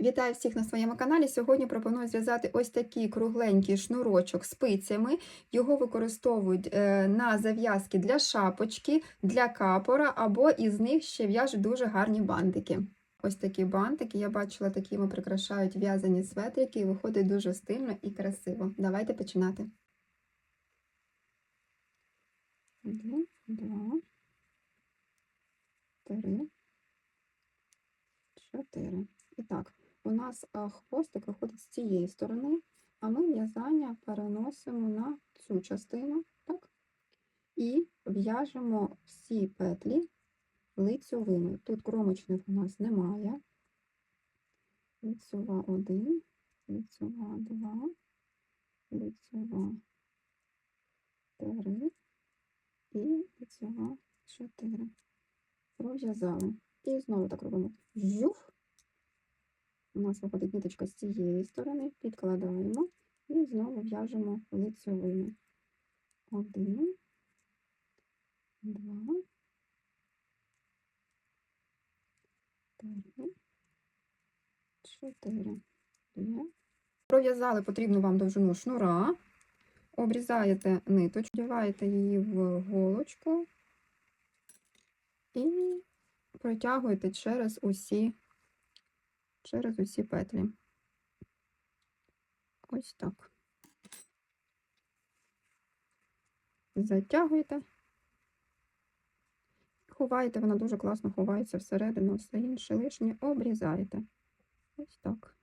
Вітаю всіх на своєму каналі. Сьогодні пропоную зв'язати ось такий кругленький шнурочок спицями. Його використовують е, на зав'язки для шапочки, для капора, або із них ще в'яжуть дуже гарні бантики. Ось такі бантики. Я бачила, такими прикрашають в'язані светрики і виходить дуже стильно і красиво. Давайте починати. Один, два, три, чотири. І так, у нас хвостик виходить з цієї сторони, а ми в'язання переносимо на цю частину, так? І в'яжемо всі петлі лицьовими. Тут кромочних у нас немає. Лицьова 1, лицьова 2, лицьова 3 і лицьова 4. Пров'язали. І знову так робимо. Жух. У нас виходить ниточка з цієї сторони, підкладаємо і знову в'яжемо лицьовими. Один, два, три, чотири. Пров'язали потрібну вам довжину шнура, обрізаєте ниточку, вдіваєте її в голочку і протягуєте через усі через усі петлі. Ось так. Затягуєте. Ховаєте, вона дуже класно ховається всередину, все інше лишнє обрізаєте. Ось так.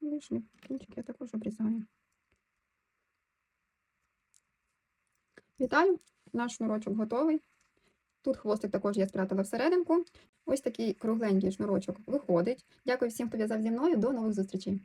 Лишні кінчики я також обрізаю. Вітаю! Наш шнурочок готовий. Тут хвостик також я спрятала всерединку. Ось такий кругленький шнурочок виходить. Дякую всім, хто в'язав зі мною. До нових зустрічей!